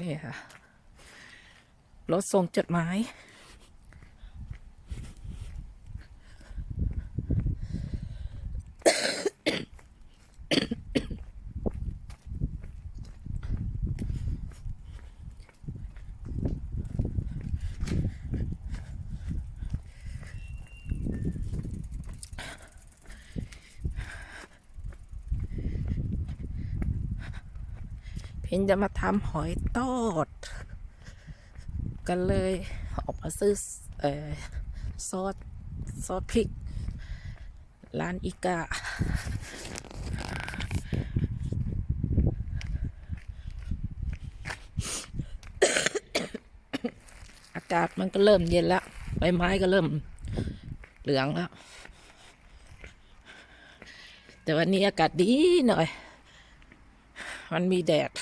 นี่ค่ะ รถส่งจดหมาย เพินจะมาทำหอยทอด กันเลยออกมาซื้อเออซอสซอสพริก ร้านอีกาอากาศมันก็เริ่มเย็นแล้วใบไม้ก็เริ่มเหลืองแล้ว แต่วันนี้อากาศดีหน่อย มันมีแดด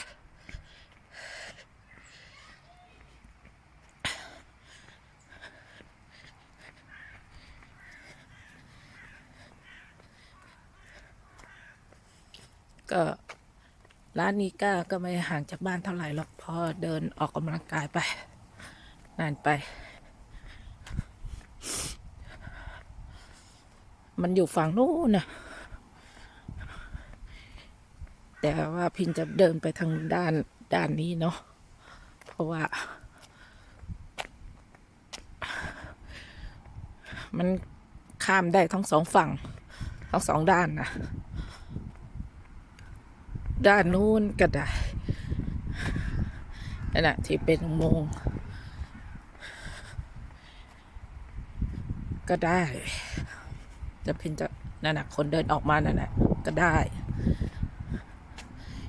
ก็ ร้านนี้ก็ก็ไม่ห่างจากบ้านเท่าไหร่หรอกพอเดินออกกำลังกายไป นานไป มันอยู่ฝั่งนู้นนะแต่ว่าพินจะเดินไปทางด้านด้านนี้เนาะเพราะว่า มันข้ามได้ทั้งสองฝั่งทั้งสองด้านนะ ด้านนู้นก็ได้นั่นแหะที่เป็นอุโมงค์ก็ได้ จะเพินจะนั่นแหะคนเดินออกมานั่นแหละก็ได้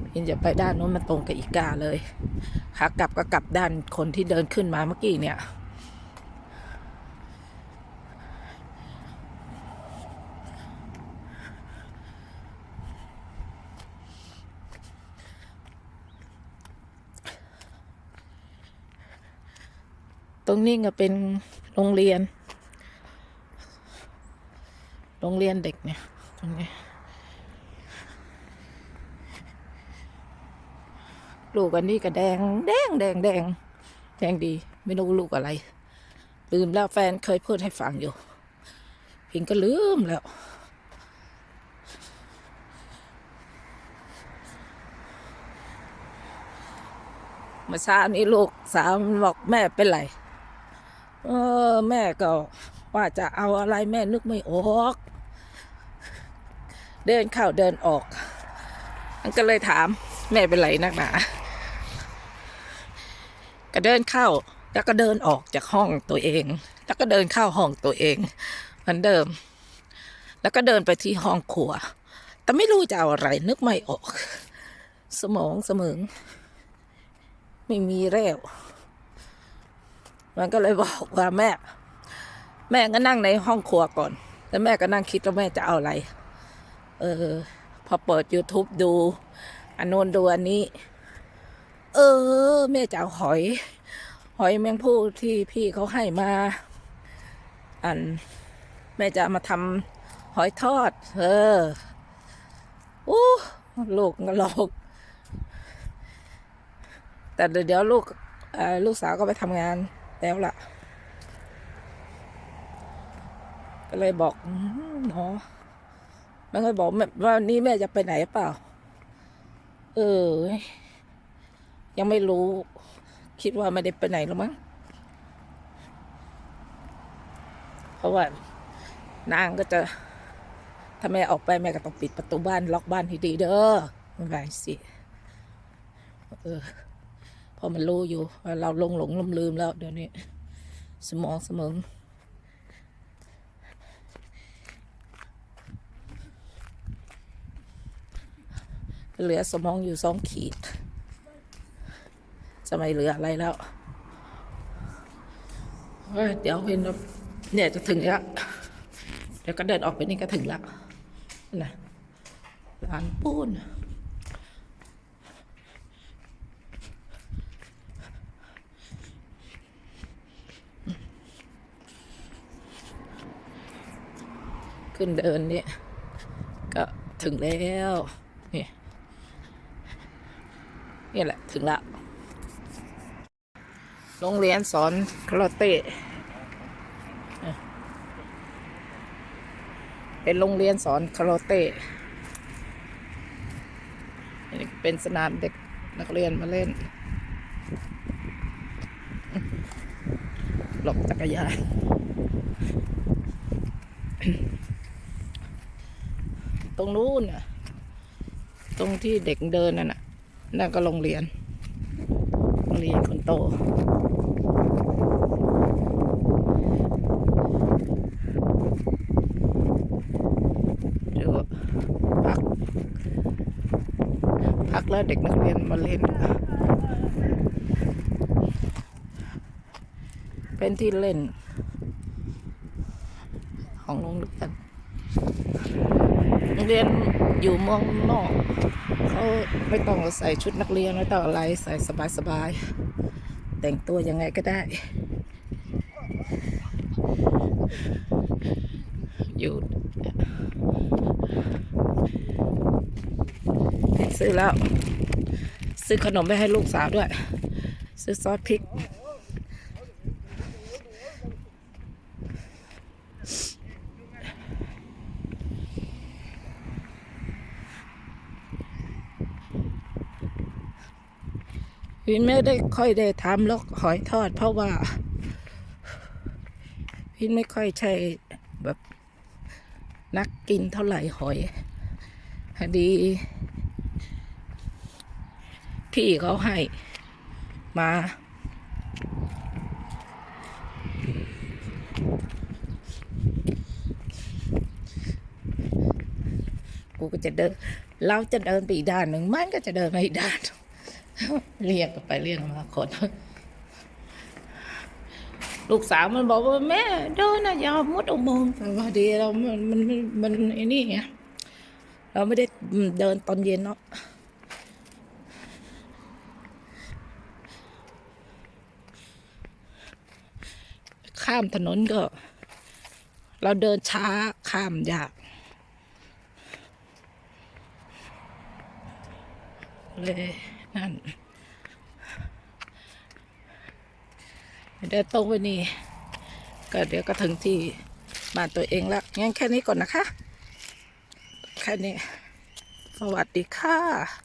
เพินจะไปด้านนู้นมันตรงกับอีกาเลยขากลับก็กลับด้านคนที่เดินขึ้นมาเมื่อกี้เนี่ย รงนี้ก็เป็นโรงเรียน โรงเรียนเด็กเนี่ยตรงนี้ลูกอันนี้ก็แดง แดงแดงแดงแดงดี ไม่รู้ลูกอะไร ลืมแล้วแฟนเคยพูดให้ฟังอยู่ พิงก็ลืมแล้วมื่อเช้านี้ลูกสาวมันบอกแม่เป็นไร ออแม่ก็ว่าจะเอาอะไรแม่นึกไม่ออก เดินเข้าเดินออก มันก็เลยถาม แม่เป็นไรนักหนาก็เดินเข้า แล้วก็เดินออกจากห้องตัวเอง แล้วก็เดินเข้าห้องตัวเอง เหมือนเดิม แล้วก็เดินไปที่ห้องครัว แต่ไม่รู้จะเอาอะไร นึกไม่ออก สมองเสมองไม่มีแล้ว มันก็เลยบอกว่าแม่ แม่ก็นั่งในห้องครัวก่อน แล้วแม่ก็นั่งคิดว่าแม่จะเอาอะไร เออ พอเปิด YouTube ดูอันโน้นดูอันนี้ เออ แม่จะเอาหอย หอยแมงผู้ที่พี่เขาให้มา อัน แม่จะมาทำหอยทอด เออโอ้ลูกก็หลอก แต่เดี๋ยวลูกลูกสาวก็ไปทำงาน แล้วล่ะ ก็เลยบอกอมเนาะมันก็บอกว่านี่แม่จะไปไหนเปล่า เออ ยังไม่รู้ คิดว่าไม่ได้ไปไหนหรอมั้ง เพราะว่านางก็จะถ้าแม่ออกไปแม่ก็ต้องปิดประตูบ้านล็อกบ้านให้ดีเด้อไม่ไหวสิ เออ พอมันรู้อยู่ว่าเราลงหลงลืมลืมแล้วเดี๋ยวนี้ สมองสมองเหลือสมองอยู่สองขีด จะไม่เหลืออะไรแล้วเฮ้ยเดี๋ยวเห็นเนี่ยจะถึงแล้ว เดี๋ยวก็เดินออกไปนี่ก็ถึงแล้วนะร้านปูน ขึ้นเดินเนี่ย ก็ถึงแล้วนี่นี่แหละถึงละโรงเรียนสอนคาราเต้เป็นโรงเรียนสอนคาราเต้เป็นสนามเด็กนักเรียนมาเล่น หลบจักรยาน ตรงนู้นน่ะ ตรงที่เด็กเดินนั่นน่ะนั่นก็โรงเรียนโรงเรียนคนโตดี๋ยวพัก พักแล้วเด็กนักเรียนมาเล่น เป็นที่เล่น ของโรงเรียน เรียนอยู่เมืองนอกเขาไม่ต้องใส่ชุดนักเรียนไม่ต้องอะไรใส่สบายๆแต่งตัวยังไงก็ได้ อยู่ซื้อแล้ว ซื้อขนมไปให้ลูกสาวด้วย ซื้อซอสพริก วินไม่ได้ค่อยได้ทำแล้วหอยทอด เพราะว่า วินไม่ค่อยใช่แบบนักกินเท่าไหร่หอยพอดี พี่เขาให้มากูก็จะเดิน เราจะเดินไปอีกด้านหนึ่งมันก็จะเดินไปอีกด้าน เรียกไปเรียกมาคนลูกสาวมันบอกว่าแม่เดินนะอยามุดอุโมงค์แต่ว่าดีเรามันมันมันมันไอ้นี่ไงเราไม่ได้เดินตอนเย็นเนาะข้ามถนนก็ เราเดินช้าข้ามยากเลย นั่นเดินตรงไปนี่ก็เดี๋ยวก็ถึงที่บ้านตัวเองแล้วงั้นแค่นี้ก่อนนะคะ แค่นี้ สวัสดีค่ะ